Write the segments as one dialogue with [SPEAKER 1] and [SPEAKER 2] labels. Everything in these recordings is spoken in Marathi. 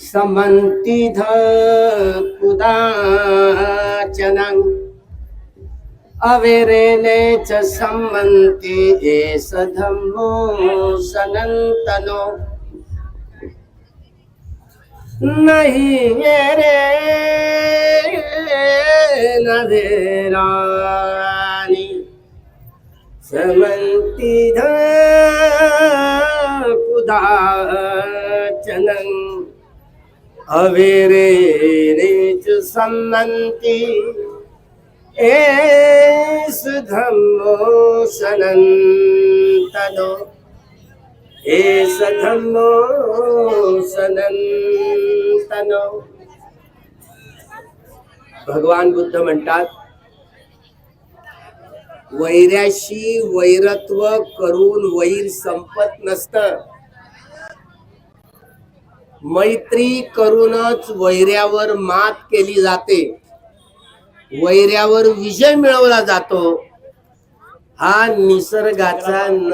[SPEAKER 1] समन्तिध कुदाचनं अविरेणे च सम्मन्ति एष धम्मो सनन्तनो। नहि रे न धेरानि समन्ति कुदाचनम् अविरे च सम्मन्ति एष धम्मो सनन्तनो एष धम्मो सनन्तनो भगवान बुद्ध म्हणतात वैऱ्याशी वैरत्व करून वैर संपत नसत. मैत्री करूनच वैऱ्यावर मात केली जाते. वैऱ्यावर विजय मिळवला जातो. हा निसर्गाचा न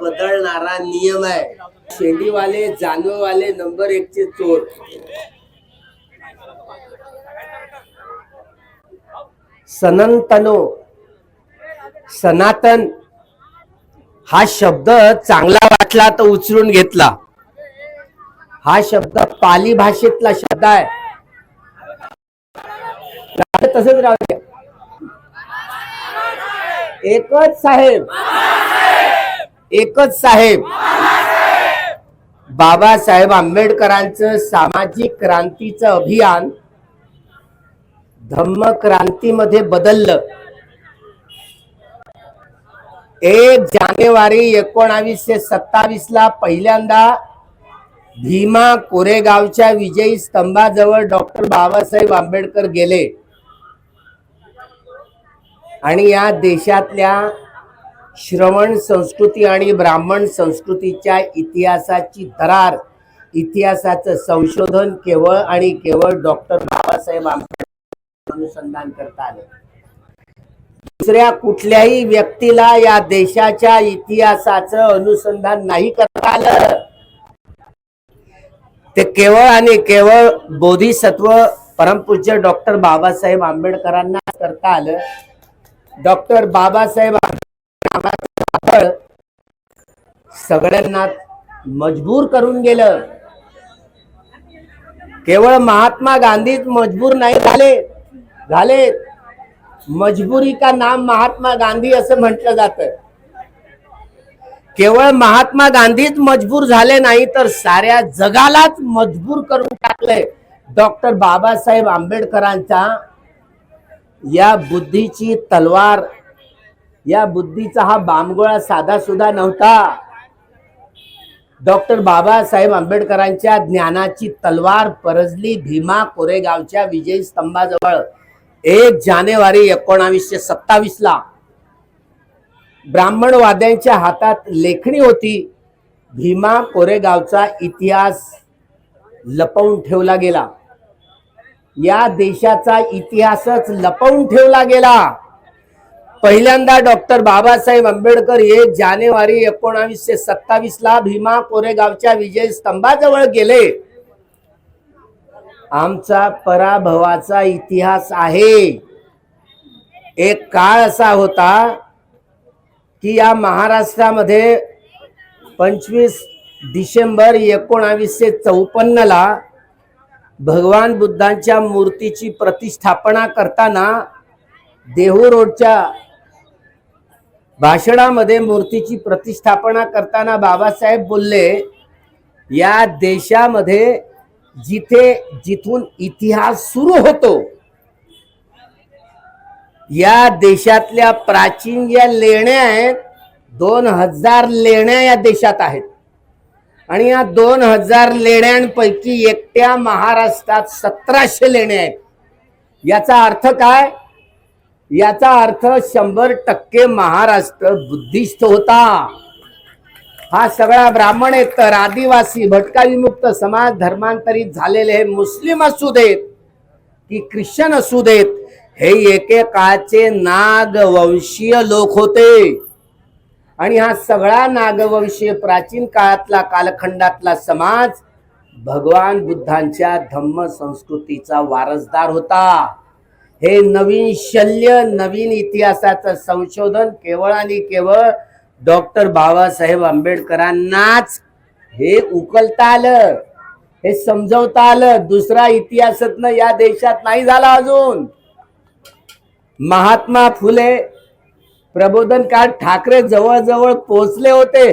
[SPEAKER 1] बदलणारा नियम आहे. शेंडीवाले जानवेवाले नंबर एकचे चोर. सनंतनो सनातन हा शब्द चांगला वाटला तर उचलून घेतला. हा शब्द पाली भाषेतला शब्द आहे. तसंच राहू द्या एकच साहेब. एकच साहेब. बाबासाहेब आंबेडकरांचं सामाजिक क्रांतीचं अभियान धम्म क्रांतीमध्ये बदललं. एक जानेवारी एकोणावीसशे सत्तावीस ला पहिल्यांदा भीमा कोरेगावच्या विजयी स्तंभाजवळ डॉक्टर बाबासाहेब आंबेडकर गेले. आणि या देशातल्या श्रवण संस्कृती आणि ब्राह्मण संस्कृतीच्या इतिहासाची दरार इतिहासाचं संशोधन केवळ आणि केवळ डॉक्टर बाबासाहेब आंबेडकर अनुसंधान करता आलं. दुसऱ्या कुठल्याही व्यक्तीला या देशाच्या इतिहासाचं अनुसंधान नाही करता आलं. ते केवळ आणि केवळ बोधिसत्व परमपूज्य डॉक्टर बाबासाहेब आंबेडकरांना करता आलं. डॉक्टर बाबासाहेब आंबेडकर सगळ्यांना मजबूर करून गेलं. केवळ महात्मा गांधीच मजबूर नाही झाले. झाले मजबुरी का नाम महात्मा गांधी असं म्हटलं जातं. केवळ महात्मा गांधीच मजबूर झाले नाही तर साऱ्या जगालाच मजबूर करून टाकले डॉक्टर बाबासाहेब आंबेडकरांचा या बुद्धीची तलवार या बुद्धीचा हा बामगोळा साधा सुद्धा नव्हता. डॉक्टर बाबासाहेब आंबेडकरांच्या ज्ञानाची तलवार परजली भीमा कोरेगावच्या विजयी स्तंभाजवळ. एक जानेवारी एकोणावीसशे सत्तावीस ला ब्राह्मणवाद्यांच्या हातात लेखणी होती भीमा कोरेगावचा इतिहास लपवून ठेवला गेला. या देशाचा इतिहासच लपवून ठेवला गेला. पहिल्यांदा डॉक्टर बाबासाहेब आंबेडकर एक जानेवारी एकोणावीसशे सत्तावीस ला भीमा कोरेगावच्या विजय स्तंभाजवळ गेले. आमचा पराभवाचा इतिहास आहे. एक काळ असा होता की या महाराष्ट्रामध्ये पंचवीस डिसेंबर एकोणावीसशे चौपन्नला भगवान बुद्धांच्या मूर्तीची प्रतिष्ठापना करताना देहू रोडच्या भाषणामध्ये मूर्तीची प्रतिष्ठापना करताना बाबासाहेब बोलले या देशामध्ये जिथे जिथून इतिहास सुरू होतो या देशातल्या प्राचीन ज्या लेण्या आहेत दोन हजार लेण्या या देशात आहेत. आणि या दोन हजार लेण्यांपैकी एकट्या महाराष्ट्रात सतराशे लेण्या आहेत. याचा अर्थ काय? याचा अर्थ शंभर टक्के महाराष्ट्र बुद्धिस्ट होता. हा सगळा ब्राह्मण तर आदिवासी भटका विमुक्त समाज धर्मांतरित झालेले हे मुस्लिम असू देत की ख्रिश्चन असू देत हे एकेकाळचे नागवंशीय लोक होते. आणि हा सगळा नागवंशीय प्राचीन काळातला कालखंडातला समाज भगवान बुद्धांच्या धम्म संस्कृतीचा वारसदार होता. हे नवीन शल्य नवीन इतिहासाचं संशोधन केवळ आणि केवळ डॉक्टर बाबासाहेब आंबेडकरांनाच हे उकलता आलं हे समजवता आलं. दुसरा इतिहासातनं या देशात नाही झाला अजून. महात्मा फुले प्रबोधन काळ ठाकरे जवळजवळ पोचले होते.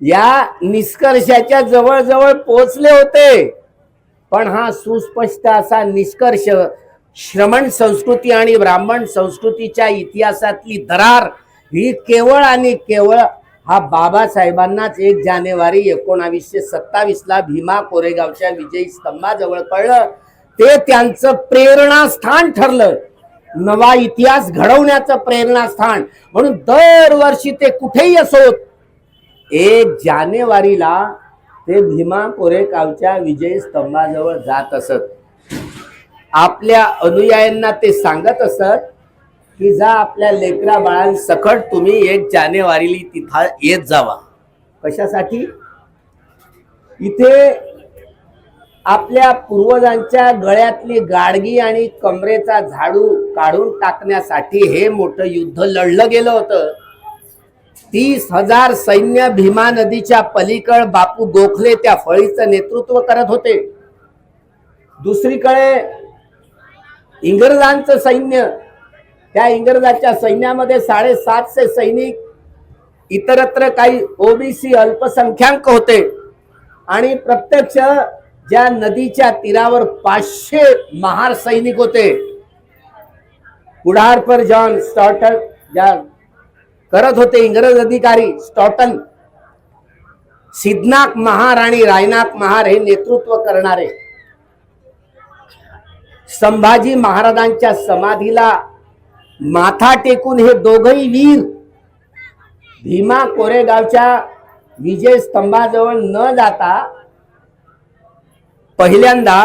[SPEAKER 1] या निष्कर्षाच्या जवळजवळ पोचले होते. पण हा सुस्पष्ट असा निष्कर्ष श्रमण संस्कृती आणि ब्राह्मण संस्कृतीच्या इतिहासातली दरार ही केवळ आणि केवळ हा बाबासाहेबांनाच एक जानेवारी एकोणावीसशे सत्तावीस ला भीमा कोरेगावच्या विजयी स्तंभाजवळ कळलं. ते त्यांचं प्रेरणास्थान ठरलं. नवा इतिहास घडवण्याचं प्रेरणास्थान. म्हणून दरवर्षी ते कुठेही असोत एक जानेवारीला ते भीमा कोरेगावच्या विजयी स्तंभाजवळ जात असत. आपल्या अनुयायांना ते सांगत असत की जा आपल्या लेकरा बाळांसकट तुम्ही एक जानेवारीला तिथं येत जावा. कशासाठी? इथे आपल्या पूर्वजांच्या गळ्यातली गाडगी आणि कमरेचा झाडू काढून टाकण्यासाठी हे मोठं युद्ध लढलं गेलं होतं. तीस हजार सैन्य भीमा नदीच्या पलीकड बापू गोखले त्या फळीचं नेतृत्व करत होते. दुसरीकडे इंग्रजांचं सैन्य त्या इंग्रजाच्या सैन्यामध्ये साडेसातशे सैनिक इतरत्र काही ओबीसी अल्पसंख्याक होते. आणि प्रत्यक्ष ज्या नदीच्या तीरावर पाचशे महार सैनिक होते. पुढार जॉन स्टॉटन ज्या करत होते इंग्रज अधिकारी स्टॉटन सिद्धनाक महार आणि रायनाक महार हे नेतृत्व करणारे. संभाजी महाराजांच्या समाधीला माथा टेकून हे दोघही वीर. भीमा कोरेगावच्या विजय स्तंभाजवळ न जाता पहिल्यांदा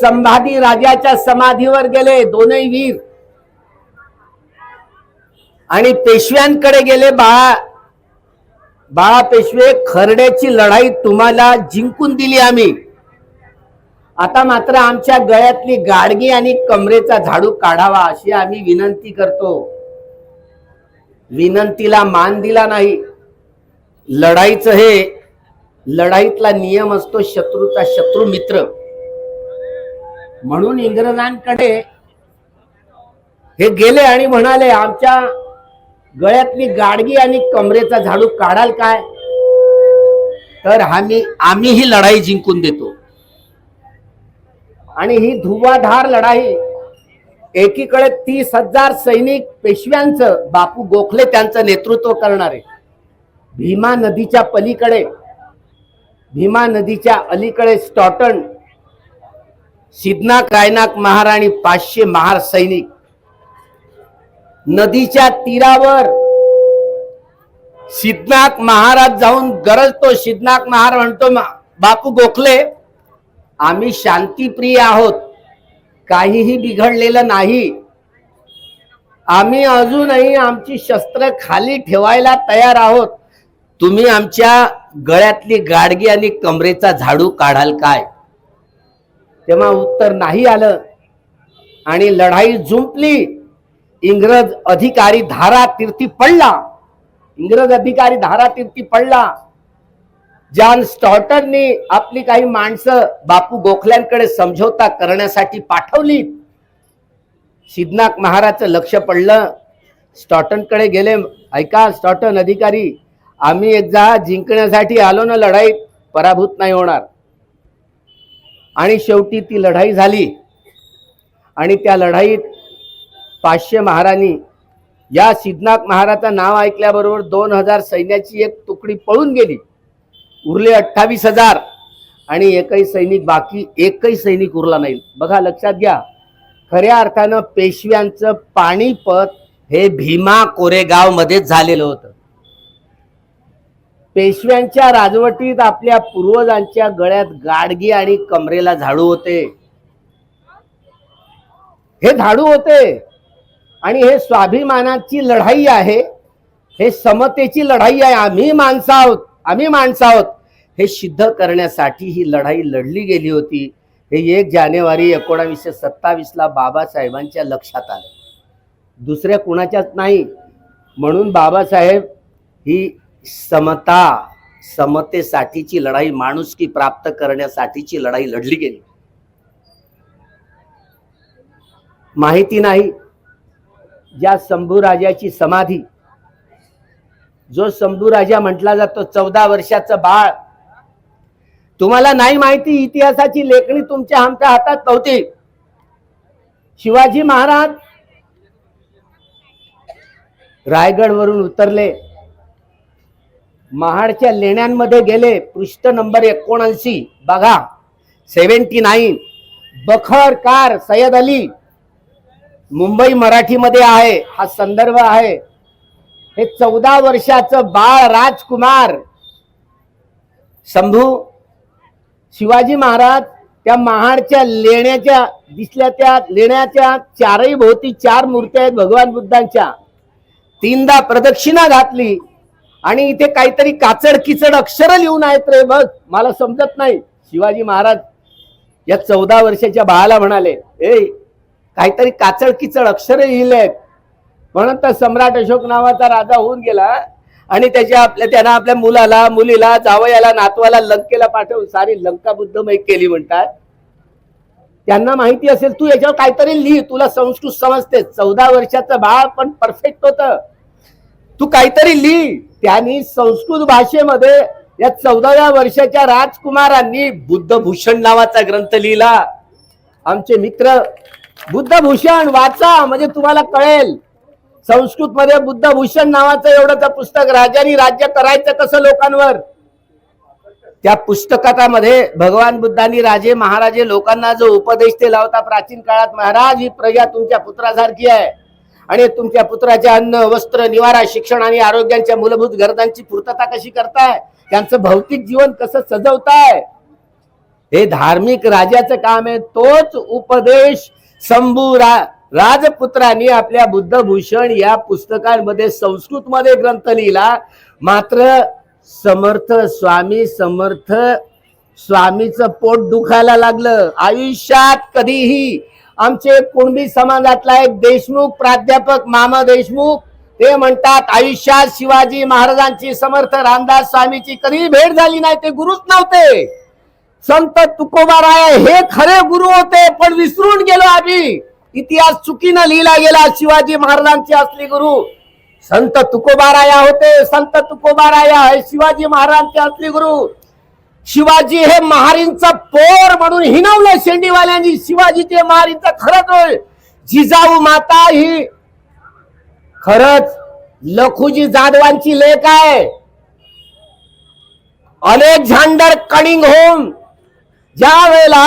[SPEAKER 1] संभाजी राजाच्या समाधीवर गेले दोनही वीर. आणि पेशव्यांकडे गेले बाळा. बाळा पेशवे खरड्याची लढाई तुम्हाला जिंकून दिली आम्ही. आता मात्र आमच्या गळ्यातली गाडगी आणि कमरेचा झाडू काढावा अशी आम्ही विनंती करतो. विनंतीला मान दिला नाही. लढाईचं हे लढाईतला नियम असतो शत्रूचा शत्रू मित्र. म्हणून इंग्रजांकडे हे गेले आणि म्हणाले आमच्या गळ्यातली गाडगी आणि कमरेचा झाडू काढाल काय? तर आम्ही आम्ही ही लढाई जिंकून देतो. आणि ही धुवाधार लढाई. एकीकडे तीस हजार सैनिक पेशव्यांचं बापू गोखले त्यांचं नेतृत्व करणारे. भीमा नदीच्या पलीकडे भीमा नदीच्या अलीकडे स्टॉटन सिद्धनाक रायनाक महार आणि पाचशे महार सैनिक. नदीच्या तीरावर सिद्धनाथ महाराज जाऊन गरजतो. सिद्धनाक महार म्हणतो बापू गोखले आम्ही शांतीप्रिय आहोत. काहीही बिघडलेलं नाही. आम्ही अजूनही आमची शस्त्र खाली ठेवायला तयार आहोत. तुम्ही आमच्या गळ्यातली गाडगी आणि कमरेचा झाडू काढाल काय? तेव्हा उत्तर नाही आलं. आणि लढाई जुंपली. इंग्रज अधिकारी धारा तीर्थी पडला. इंग्रज अधिकारी धारा तीर्थी पडला. जॉन स्टॉटननी आपली काही माणसं बापू गोखल्यांकडे समझोता करण्यासाठी पाठवली. सिद्धनाथ महाराजचं लक्ष पडलं. स्टॉटनकडे गेले. ऐका स्टॉटन अधिकारी आम्ही एकदा जिंकण्यासाठी आलो ना लढाईत पराभूत नाही होणार. आणि शेवटी ती लढाई झाली. आणि त्या लढाईत पाचशे महाराणी या सिद्धनाथ महाराजचं नाव ऐकल्याबरोबर दोन हजार सैन्याची एक तुकडी पळून गेली. उरले अठ्ठावीस हजार आणि एकही सैनिक बाकी एकही सैनिक उरला नाही. बघा लक्षात घ्या. खऱ्या अर्थानं पेशव्यांचं पाणीपत हे भीमा कोरेगावमध्ये झालेलं होतं. पेशव्यांच्या राजवटीत आपल्या पूर्वजांच्या गळ्यात गाडगी आणि कमरेला झाडू होते. हे झाडू होते. आणि हे स्वाभिमानाची लढाई आहे. हे समतेची लढाई आहे. आम्ही माणसं आहोत. आम्ही माणसं आहोत. हे सिद्ध करण्यासाठी ही लढाई लढली गेली होती. हे एक जानेवारी एकोणावीसशे सत्तावीसला बाबासाहेबांच्या लक्षात आलं. दुसऱ्या कुणाच्याच नाही. म्हणून बाबासाहेब ही समता समतेसाठीची लढाई माणुसकी प्राप्त करण्यासाठीची लढाई लढली गेली. माहिती नाही. ज्या शंभूराजाची समाधी जो शंभू राजा म्हटला जातो चौदा वर्षाचं बाळ. तुम्हाला नाही माहिती इतिहासाची लेखणी तुमच्या आमच्या हातात नव्हती. शिवाजी महाराज रायगड वरून उतरले. महाडच्या लेण्यांमध्ये गेले पृष्ठ नंबर एकोणऐंशी. बघा सेव्हन्टी नाईन. बखर कार सय्यद अली मुंबई मराठीमध्ये आहे हा संदर्भ आहे. हे चौदा वर्षाचं बाळ राजकुमार. शंभू शिवाजी महाराज त्या महाडच्या लेण्याच्या दिसल्या त्या लेण्याच्या चारही भोवती चार मूर्त्या आहेत भगवान बुद्धांच्या. तीनदा प्रदक्षिणा घातली आणि इथे काहीतरी काचड किचड अक्षर लिहून आहेत रे बघ मला समजत नाही. शिवाजी महाराज या चौदा वर्षाच्या बाळाला म्हणाले ए काहीतरी काचड किचड अक्षर लिहिले म्हणून तर सम्राट अशोक नावाचा राजा होऊन गेला आणि त्याच्या आपल्या त्यानं आपल्या मुलाला मुलीला जावयाला नातवाला लंकेला पाठवून सारी लंका बुद्धमय केली म्हणतात. त्यांना माहिती असेल तू याच्यावर काहीतरी लिही तुला संस्कृत समजते. चौदा वर्षाचं बाळ पण परफेक्ट होत. तू काहीतरी लिही. त्यांनी संस्कृत भाषेमध्ये या चौदाव्या वर्षाच्या राजकुमारांनी बुद्धभूषण नावाचा ग्रंथ लिहिला. आमचे मित्र बुद्धभूषण वाचा म्हणजे तुम्हाला कळेल. संस्कृत मध्ये बुद्धभूषण नावाचं एवढंच पुस्तक राजांनी राज्य करायचं कसं लोकांवर? त्या पुस्तकामध्ये भगवान बुद्धांनी राजे महाराजे लोकांना जो उपदेश दिला होता प्राचीन काळात महाराज ही प्रजा तुमच्या पुत्रासारखी आहे आणि तुमच्या पुत्राचे अन्न वस्त्र निवारा शिक्षण आणि आरोग्यांच्या मूलभूत गरजांची पूर्तता कशी करताय? त्यांचं भौतिक जीवन कसं सजवताय? हे धार्मिक राजाचं काम आहे. तोच उपदेश शंभू रा राजपुत्रांनी आपल्या बुद्धभूषण या पुस्तकांमध्ये संस्कृतमध्ये ग्रंथ लिहिला. मात्र समर्थ स्वामी समर्थ स्वामीचं पोट दुखायला लागलं. आयुष्यात कधीही आमचे कुणबी समाजातला एक देशमुख प्राध्यापक मामा देशमुख ते म्हणतात आयुष्यात शिवाजी महाराजांची समर्थ रामदास स्वामीची कधी भेट झाली नाही ते गुरुच नव्हते. संत तुकोबाराय हे खरे गुरु होते पण विसरून गेलो आम्ही. इतिहास चुकीनं लिहिला गेला. शिवाजी महाराजांचे असले गुरु. संत तुकोबाराया होते. संत तुकोबाराया हे शिवाजी महाराजांचे असले गुरु. शिवाजी हे महारींचा पोर म्हणून हिनवलं शेंडीवाल्यांनी. शिवाजी ते महारींचा खरंच जिजाऊ माता ही खरंच लखुजी जाधवांची लेख आहे. Alexander Cunningham. ज्या वेळेला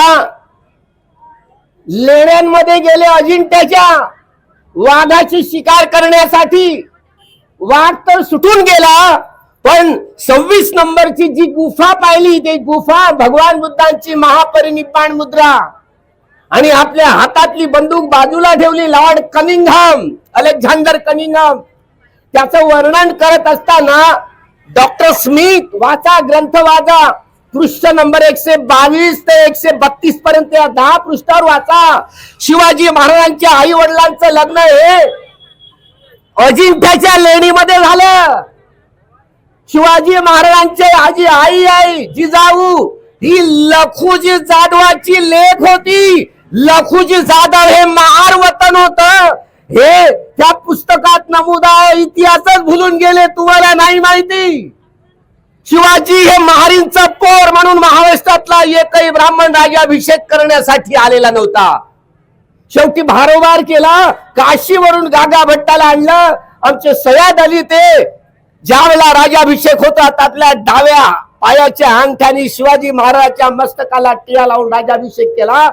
[SPEAKER 1] लेण्यांमध्ये गेले अजिंठ्याच्या वाघाची शिकार करण्यासाठी. वाघ तर सुटून गेला पण सव्वीस नंबरची जी गुफा पाहिली ती गुफा भगवान बुद्धांची महापरिनिपाण मुद्रा. आणि आपल्या हातातली बंदूक बाजूला ठेवली लॉर्ड कनिंगहम अलेक्झांडर कनिंगहम त्याचं वर्णन करत असताना डॉक्टर स्मिथ वाचा ग्रंथ वाचा पृष्ठ नंबर एकशे बावीस ते एकशे बत्तीस पर्यंत या दहा पृष्ठावर वाचा. शिवाजी महाराजांच्या आई वडिलांचं लग्न हे अजिंठ्याच्या लेणीमध्ये झालं. शिवाजी महाराजांचे आजी आई आई जिजाऊ ही लखुजी जाधवाची लेख होती. लखुजी जाधव हे महार वतन होत. हे त्या पुस्तकात नमूद आहे इतिहासच भुलून गेले तुम्हाला नाही माहिती. शिवाजी हे महारींचा पोर म्हणून महाराष्ट्रातला एकही ब्राह्मण राजाभिषेक करण्यासाठी आलेला नव्हता. शेवटी भारोभार केला काशीवरून गागा भट्टाला आणलं. आमचे सयाद अली ते ज्यावेळेला राजाभिषेक होता त्यातल्या डाव्या पायाच्या अंगठ्याने शिवाजी महाराजाच्या मस्तकाला टिळा लावून राजाभिषेक केला.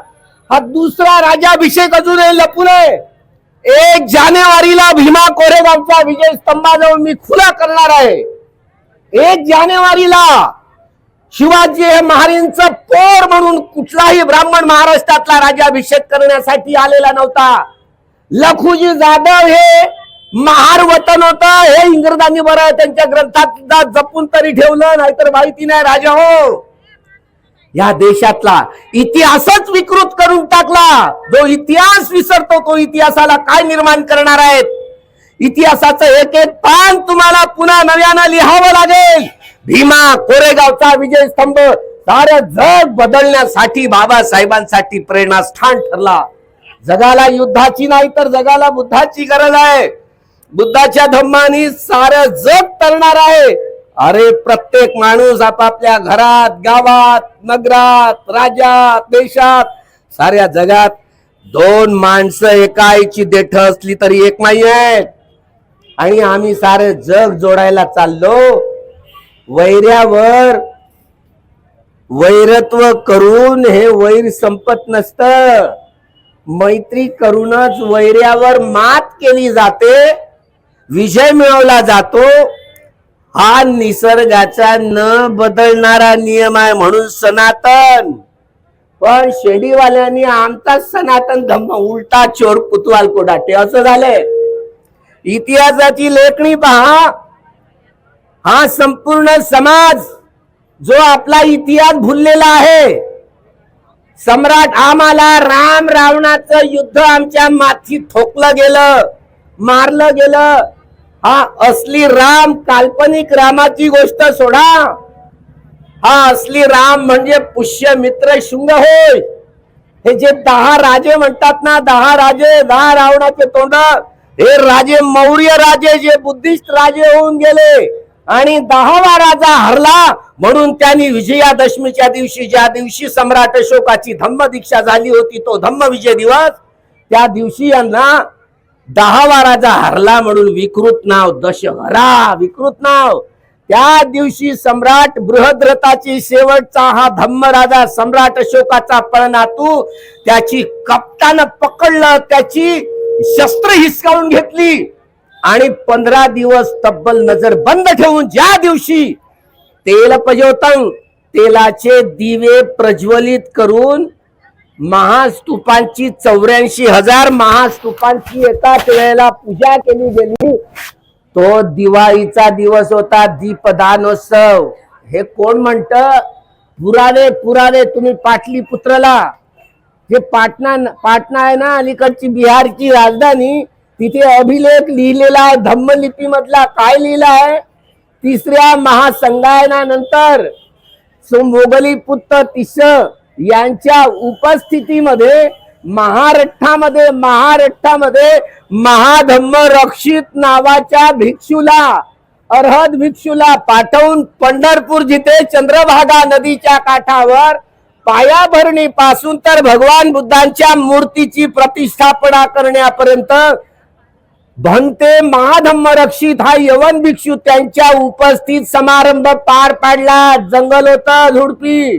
[SPEAKER 1] हा दुसरा राजाभिषेक अजूनही लपून आहे. एक जानेवारीला भीमा कोरेगावचा विजय स्तंभाजवळ मी खुला करणार आहे. एक जानेवारीला शिवाजी हे महारींचं पोर म्हणून कुठलाही ब्राह्मण महाराष्ट्रातला राज्याभिषेक करण्यासाठी आलेला नव्हता. लखुजी जाधव हे महार वतन होत. हे इंग्रजांनी बरं त्यांच्या ग्रंथात जपून तरी ठेवलं नाहीतर माहिती नाही राजा हो. या देशातला इतिहासच विकृत करून टाकला. जो इतिहास विसरतो तो इतिहासाला काय निर्माण करणार आहेत? इतिहासाचं एक एक पान तुम्हाला पुन्हा नव्यानं लिहावं लागेल. भीमा कोरेगावचा विजय स्तंभ सारं जग बदलण्यासाठी बाबासाहेबांसाठी प्रेरणास्थान ठरला. जगाला युद्धाची नाही तर जगाला बुद्धाची गरज आहे. बुद्धाच्या धम्मानी सारं जग तरणार आहे. अरे प्रत्येक माणूस आपापल्या घरात गावात नगरात राज्यात देशात साऱ्या जगात दोन माणसं एका आईची देठ असली तरी एक नाही आहेत आणि आम्ही सारे जग जोडायला चाललो. वैऱ्यावर वैरत्व करून हे वैर संपत नसत. मैत्री करूनच वैऱ्यावर मात केली जाते. विजय मिळवला जातो. हा निसर्गाचा न बदलणारा नियम आहे म्हणून सनातन. पण शेडीवाल्यांनी आमचा सनातन धम्म उलटा चोर कुतवाल कोडाटे. असं झालंय. इतिहासाची लेखणी पहा. हा संपूर्ण समाज जो आपला इतिहास भुललेला आहे सम्राट आम्हाला राम रावणाचं युद्ध आमच्या माथी ठोकलं गेलं मारलं गेलं. हा असली राम काल्पनिक रामाची गोष्ट सोडा. हा असली राम म्हणजे पुष्य मित्र शुंग होय. हे जे दहा राजे म्हणतात ना दहा राजे दहा रावणाचे तोंड हे राजे मौर्य राजे जे बुद्धिस्ट राजे होऊन गेले आणि दहावा राजा हरला म्हणून त्यांनी विजयादशमीच्या दिवशी ज्या दिवशी सम्राट अशोकाची धम्म दीक्षा झाली होती तो धम्म विजय दिवस त्या दिवशी यांना दहावा राजा हरला म्हणून विकृत नाव दशहरा विकृत नाव. त्या दिवशी सम्राट बृहद्रथाची शेवटचा हा धम्म राजा सम्राट अशोकाचा पळनातू त्याची कप्तानं पकडलं त्याची शस्त्र हिसकावून घेतली आणि पंधरा दिवस तब्बल नजर बंद ठेवून ज्या दिवशी तेल पजोतंग तेलाचे दिवे प्रज्वलित करून महास्तूपांची चौऱ्याऐंशी हजार महास्तूपांची एकाच वेळेला पूजा केली गेली. तो दिवाळीचा दिवस होता दीपदानोत्सव. हे कोण म्हणत? पुरावे पुरावे तुम्ही पाटली पुत्रला हे पाटणा पाटणा आहे ना अलीकडची बिहारची राजधानी. तिथे अभिलेख लिहिलेला आहे धम्मलिपी मधला काय लिहिला आहे? तिसऱ्या महासंगायनानंतर मोगली पुत्र तिश यांच्या उपस्थितीमध्ये महारठ्ठामध्ये महारठ्ठामध्ये महाधम्म रक्षित नावाच्या भिक्षूला अर्हद भिक्षूला पाठवून पंढरपूर जिथे चंद्रभागा नदीच्या काठावर पायाभरणी पासून तर भगवान बुद्धांच्या मूर्तीची प्रतिष्ठापना करण्यापर्यंत भंते महाधम्म रक्षित हा यवन भिक्षू त्यांच्या उपस्थित समारंभ पार पाडला. जंगल होत झुडपी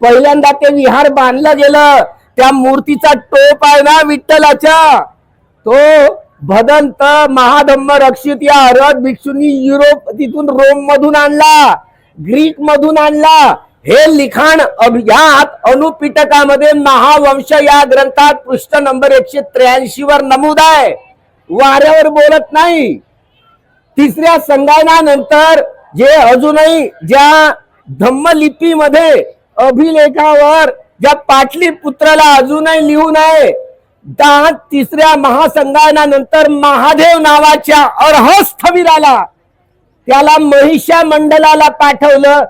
[SPEAKER 1] पहिल्यांदा ते विहार बांधलं गेलं. त्या मूर्तीचा टोप आहे ना विठ्ठलाच्या तो भदंत महाधम्म रक्षित या अरद भिक्षूंनी युरोप तिथून रोम मधून आणला. ग्रीक मधून आणला. हे लिखाण अभियात अनुपिटकामध्ये महावंश या ग्रंथात पृष्ठ नंबर एकशे त्र्याऐंशी वर नमूद आहे. वाऱ्यावर बोलत नाही. तिसऱ्या संगायनानंतर जे अजूनही ज्या धम्मलिपीमध्ये अभिलेखावर ज्या पाटली पुत्राला अजूनही लिहून आहे त्या तिसऱ्या महासंगायनानंतर महादेव नावाच्या अर्हस्थविराला त्याला महिषा मंडलाला पाठवलं.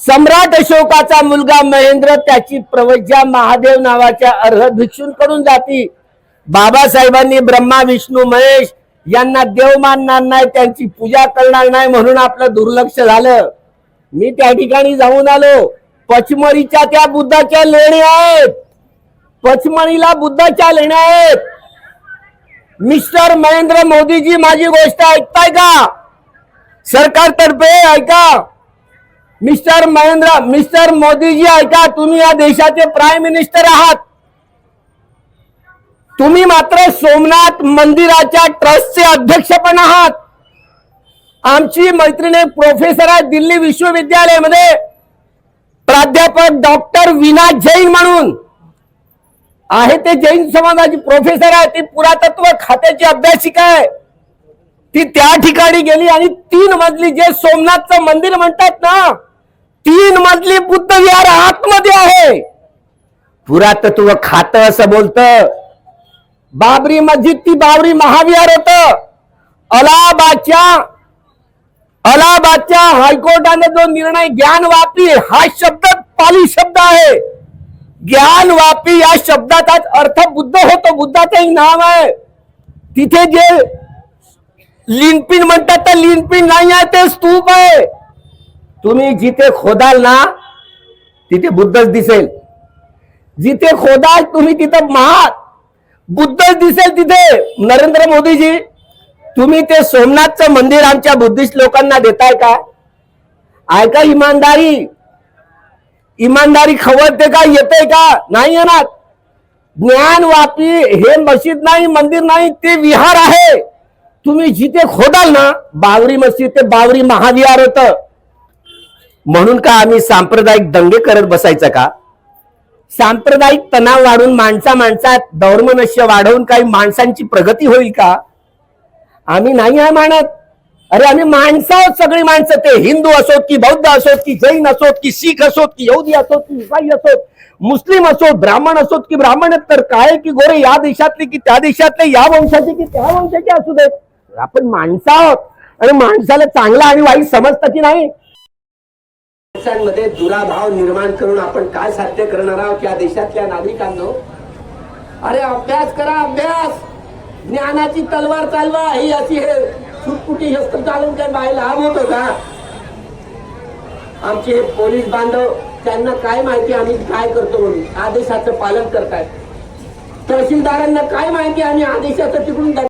[SPEAKER 1] सम्राट अशोकाचा मुलगा महेंद्र त्याची प्रवज्या महादेव नावाच्या अर्ह भिक्षूंकडून जाती. बाबासाहेबांनी ब्रह्मा विष्णू महेश यांना देव मानणार नाही त्यांची पूजा करणार नाही म्हणून आपलं दुर्लक्ष झालं. मी त्या ठिकाणी जाऊन आलो. पचमरीच्या त्या बुद्धाच्या लेण्या आहेत. पचमणीला बुद्धाच्या लेण्या आहेत. मिस्टर महेंद्र मोदीजी माझी गोष्ट ऐकताय का? सरकारतर्फे ऐका. मिस्टर महेंद्र मिस्टर मोदीजी ऐका तुम्ही या देशाचे प्राईम मिनिस्टर आहात. तुम्ही मात्र सोमनाथ मंदिराच्या ट्रस्टचे अध्यक्ष पण आहात. आमची मैत्रिणी प्रोफेसर आहे दिल्ली विश्वविद्यालयामध्ये. प्राध्यापक डॉक्टर विना जैन म्हणून. आहे ते जैन समाजाची प्रोफेसर आहे ती पुरातत्व खात्याची अभ्यासिका आहे. ती त्या ठिकाणी गेली आणि तीन मजली जे सोमनाथचं मंदिर म्हणतात ना तीन मजली बुद्ध विहार आतमध्ये आहे. पुरातत्व खातं असं बोलतं. बाबरी मस्जिद ती बाबरी महाविहार होत. अलाहाबादच्या अलाहाबादच्या हायकोर्टाने जो निर्णय ज्ञान वापी हा शब्द पाली शब्द आहे. ज्ञान वापी या शब्दाचाच अर्थ बुद्ध होतो. बुद्धाचंही नाव आहे. तिथे जे लिनपिन म्हणतात तर लिनपिन नाही आहे ते स्तूप आहे. तुम्ही जिथे खोदाल ना तिथे बुद्धच दिसेल. जिथे खोदाल तुम्ही तिथं महा बुद्धच दिसेल तिथे नरेंद्र मोदीजी. तुम्ही ते सोमनाथचं मंदिर आमच्या बुद्धिस्ट लोकांना देताय का? ऐका इमानदारी. इमानदारी खवळते का येते का? नाही येणार. ज्ञान वापी हे मस्जिद नाही मंदिर नाही ते विहार आहे. तुम्ही जिथे खोदाल ना बावरी मस्जिद ते बावरी महाविहार होतं. म्हणून का आम्ही सांप्रदायिक दंगे करत बसायचं का? सांप्रदायिक तणाव वाढून माणसा माणसात दौर्मनस्य वाढवून काही माणसांची प्रगती होईल का? आम्ही नाही आहे मानत. अरे आम्ही माणसं आहोत सगळी माणसं. ते हिंदू असोत की बौद्ध असोत की जैन असोत की शीख असोत की यहुदी असोत की इसाई असोत मुस्लिम असोत ब्राह्मण असोत की ब्राह्मण तर काय की गोरे या देशातले की त्या देशातले या वंशाचे की त्या वंशाचे असू देत. आपण माणसं आहोत आणि माणसाला चांगला आणि वाईट समजतं की नाही? माणसांमध्ये दुराभाव निर्माण करून आपण काय साध्य करणार आहोत या देशातल्या नागरिकांनो? अरे अभ्यास करा अभ्यास! ज्ञानाची तलवार चालवा ही अशी हे सुटपुटी शस्त्र चालून काय बाहेर लाभ होत का? आमचे हे पोलीस बांधव त्यांना काय माहिती आम्ही काय करतो म्हणून? आदेशाचं पालन करतायत. तहसीलदारांना काय माहिती आम्ही आदेशाचं तिकडून